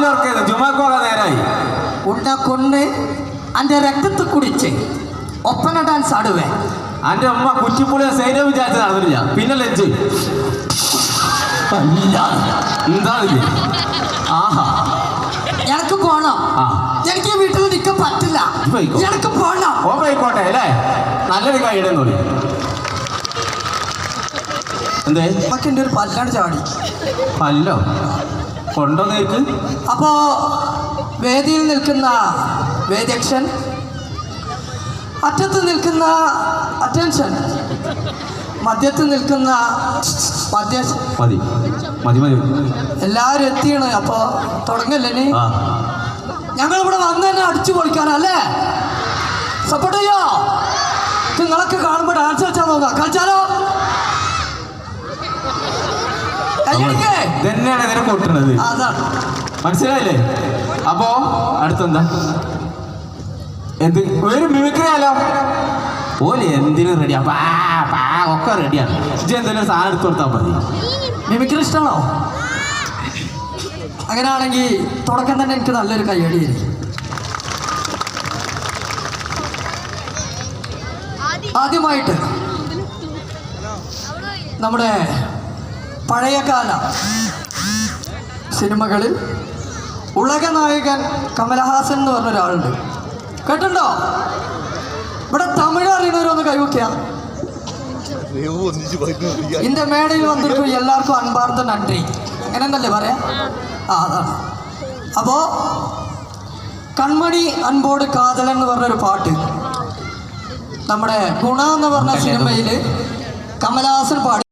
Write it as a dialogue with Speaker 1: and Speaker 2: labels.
Speaker 1: വാതിലുറക്കരുത് ജുമാക്കോള നേരായി.
Speaker 2: ഉണ്ട കൊന്ന് അന്റെ രക്തത്തിൽ കുടിച്ച് ഒപ്പന ഡാൻസ് ആടുവേ
Speaker 1: എന്റെ അമ്മ കുറ്റിപ്പുളിയ സൈന്യം വിചാരിച്ച് നടന്നില്ല പിന്നെ ലജ്ജ്. എന്താ ആഹാ.
Speaker 2: എനിക്ക് പോണം. എനിക്ക് വീട്ടിൽ നിൽക്കാൻ പറ്റില്ല. എനിക്ക് പോണം.
Speaker 1: ഓ പോയിക്കോട്ടെ അല്ലേ? നല്ലൊരു കൈയുടെ തോന്നി എന്തേ?
Speaker 2: നമുക്ക് എന്റെ ഒരു പല്ലാണ് ചാടി.
Speaker 1: പല്ലോ? കൊണ്ടോന്നേക്ക്
Speaker 2: അപ്പോ വേദിയിൽ നിൽക്കുന്ന വേദ്യക്ഷൻ അറ്റത്ത് നിൽക്കുന്ന അറ്റൻഷൻ മധ്യത്ത് നിൽക്കുന്ന എല്ലാരും
Speaker 1: മതി. മതി മതി.
Speaker 2: എല്ലാവരും എത്തിയാണ്. അപ്പോ തുടങ്ങല്ലേ നീ
Speaker 1: ഞങ്ങൾ
Speaker 2: ഞങ്ങളിവിടെ വന്ന് തന്നെ അടിച്ചു പൊളിക്കാനല്ലേ സപ്പോർട്ട് ചെയ്യോ? നിങ്ങളൊക്കെ കാണുമ്പോൾ ഡാൻസ് കളിച്ചാൽ നോക്കാം. കളിച്ചാലോ?
Speaker 1: ഇതന്നെയാണ് ഇതിനെ കൂട്ടുന്നത്. മനസ്സിലായില്ലേ? അപ്പോ അടുത്തെന്താ? എന്ത്? ഒരു മിമിക്രി ആലോ ഓൽ എന്തിനും റെഡിയാ പാ പാ ഒക്കെ റെഡിയാണ് ഇജ്ജ് എന്തെങ്കിലും സാധനം എടുത്തു കൊടുത്താൽ മതി.
Speaker 2: മിമിക്രി ഇഷ്ടമാണോ? അങ്ങനെയാണെങ്കിൽ തുടക്കം തന്നെ എനിക്ക് നല്ലൊരു കയ്യടി ആദ്യമായിട്ട് നമ്മുടെ പഴയകാല സിനിമകളിൽ ഉലകനായകൻ കമലഹാസൻ എന്ന് പറഞ്ഞ ഒരാളുണ്ട്. കേട്ടിട്ടുണ്ടോ? ഇവിടെ തമിഴ് അറിയുന്നവരൊന്ന് കൈവക്കിന്റെ മേടയിൽ വന്നിട്ട് എല്ലാവർക്കും അൻപാർത്ത നന്ദി. എന്നല്ലേ പറയാ? ആ അതാണ്. അപ്പോ കൺമണി അൻപോട് കാതലൻ എന്ന് പറഞ്ഞൊരു പാട്ട്. നമ്മുടെ ഗുണ എന്ന് പറഞ്ഞ സിനിമയിൽ കമലഹാസൻ പാടി